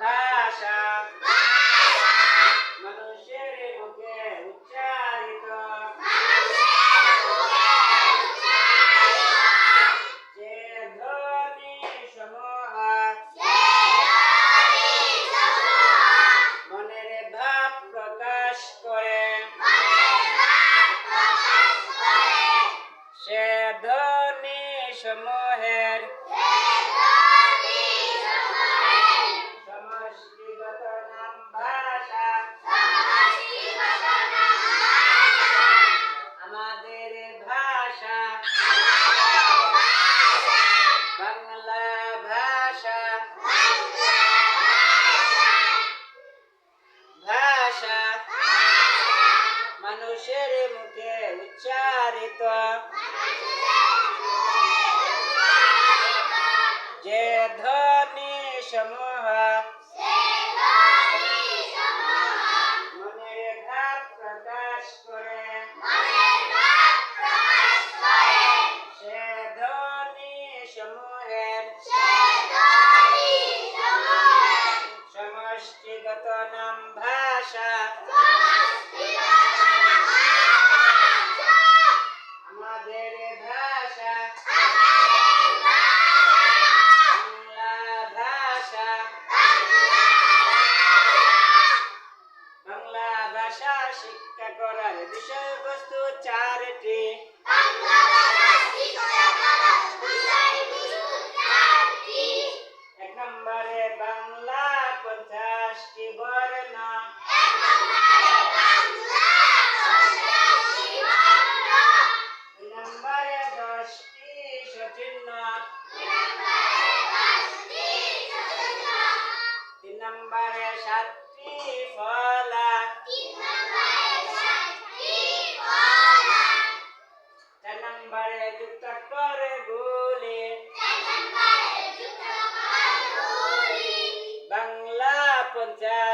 大虾 नीत्वा जे धनी समूह पर विषय वस्तु चार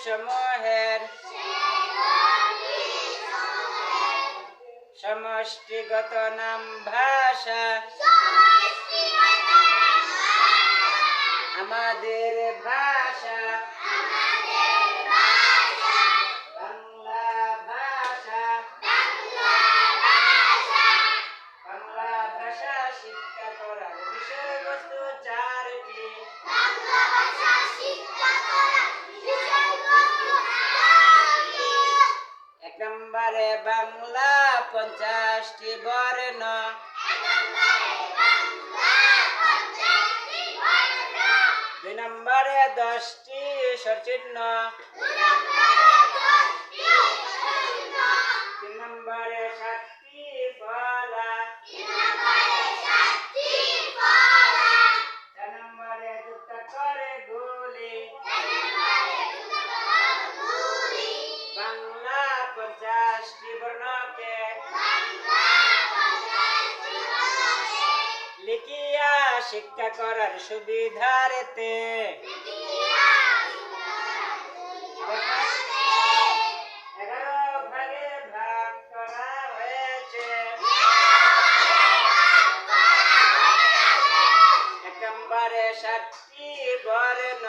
সমহের সমষ্টিগত নাম ভাষা আমাদের ভাষা নম্বরে বাংলা পঞ্চাশটি বর্ণ। দুই নম্বরে দশটি সচিহ্ন তিন নম্বরে সাতটি শিক্ষা করার সুবিধারেতে। রেতে সাতটি বর্ণ।